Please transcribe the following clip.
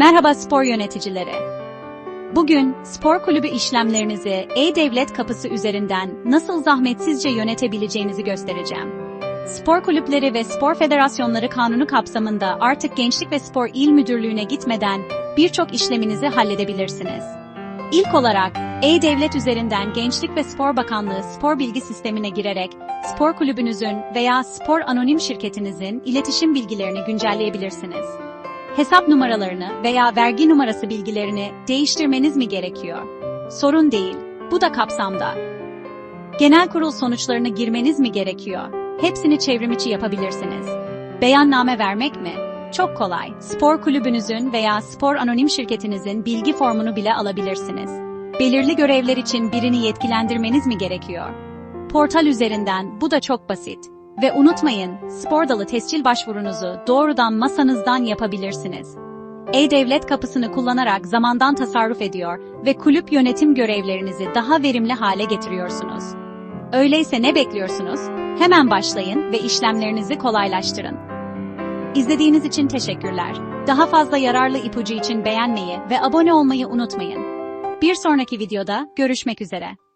Merhaba spor yöneticileri. Bugün spor kulübü işlemlerinizi e-devlet kapısı üzerinden nasıl zahmetsizce yönetebileceğinizi göstereceğim. Spor kulüpleri ve spor federasyonları kanunu kapsamında artık Gençlik ve Spor İl Müdürlüğü'ne gitmeden birçok işleminizi halledebilirsiniz. İlk olarak e-devlet üzerinden Gençlik ve Spor Bakanlığı spor bilgi sistemine girerek spor kulübünüzün veya spor anonim şirketinizin iletişim bilgilerini güncelleyebilirsiniz. Hesap numaralarını veya vergi numarası bilgilerini değiştirmeniz mi gerekiyor? Sorun değil. Bu da kapsamda. Genel kurul sonuçlarını girmeniz mi gerekiyor? Hepsini çevrimiçi yapabilirsiniz. Beyanname vermek mi? Çok kolay. Spor kulübünüzün veya spor anonim şirketinizin bilgi formunu bile alabilirsiniz. Belirli görevler için birini yetkilendirmeniz mi gerekiyor? Portal üzerinden bu da çok basit. Ve unutmayın, spor dalı tescil başvurunuzu doğrudan masanızdan yapabilirsiniz. E-Devlet kapısını kullanarak zamandan tasarruf ediyor ve kulüp yönetim görevlerinizi daha verimli hale getiriyorsunuz. Öyleyse ne bekliyorsunuz? Hemen başlayın ve işlemlerinizi kolaylaştırın. İzlediğiniz için teşekkürler. Daha fazla yararlı ipucu için beğenmeyi ve abone olmayı unutmayın. Bir sonraki videoda görüşmek üzere.